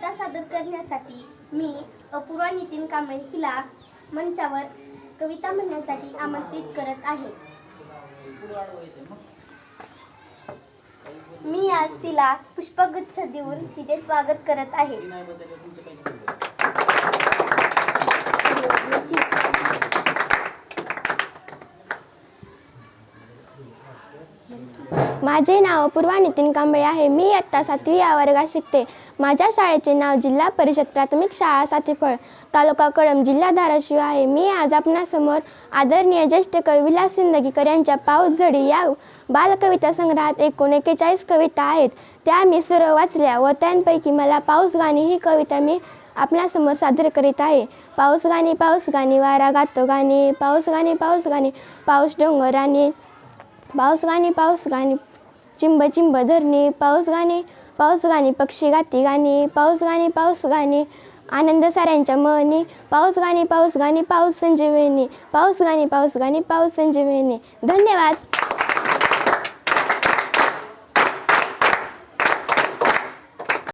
कविता सादर करण्यासाठी मी अपूर्वा नितीन कांबळे हिला मंचावर कविता म्हणण्यासाठी आमंत्रित करत आहे. मी आज तिला पुष्पगुच्छ देऊन तिचे स्वागत करत आहे. माझे नाव अपूर्वा नितीन कांबळे आहे. मी इयत्ता सातवी या वर्गात शिकते. माझ्या शाळेचे नाव जिल्हा परिषद प्राथमिक शाळा सातेफळ तालुका कळम जिल्हा धाराशिव आहे. मी आज आपणासमोर आदरणीय ज्येष्ठ कवी विलास सिंदगीकर यांच्या पाऊस झडी या बालकविता संग्रहात एकूण एकेचाळीस कविता आहेत. त्या मी सर्व वाचल्या व त्यांपैकी मला पाऊस गाणी ही कविता मी आपणासमोर सादर करीत आहे. पाऊस गाणी पाऊस गाणी वारा गातो गाणी. पाऊस गाणी पाऊस गाणी पाऊस डोंगराने. पाऊस गाणी पाऊस गाणी चिंब चिंब धरणे पाऊस गाणे पाऊस गाणी पक्षी गाती गाणे पाऊस गाणी पाऊस गाणे आनंद साऱ्यांच्या मनी पाऊस गाणी पाऊस गाणी पाऊस संजीवनी पाऊस गाणी पाऊस गाणी पाऊस संजीवनी. धन्यवाद.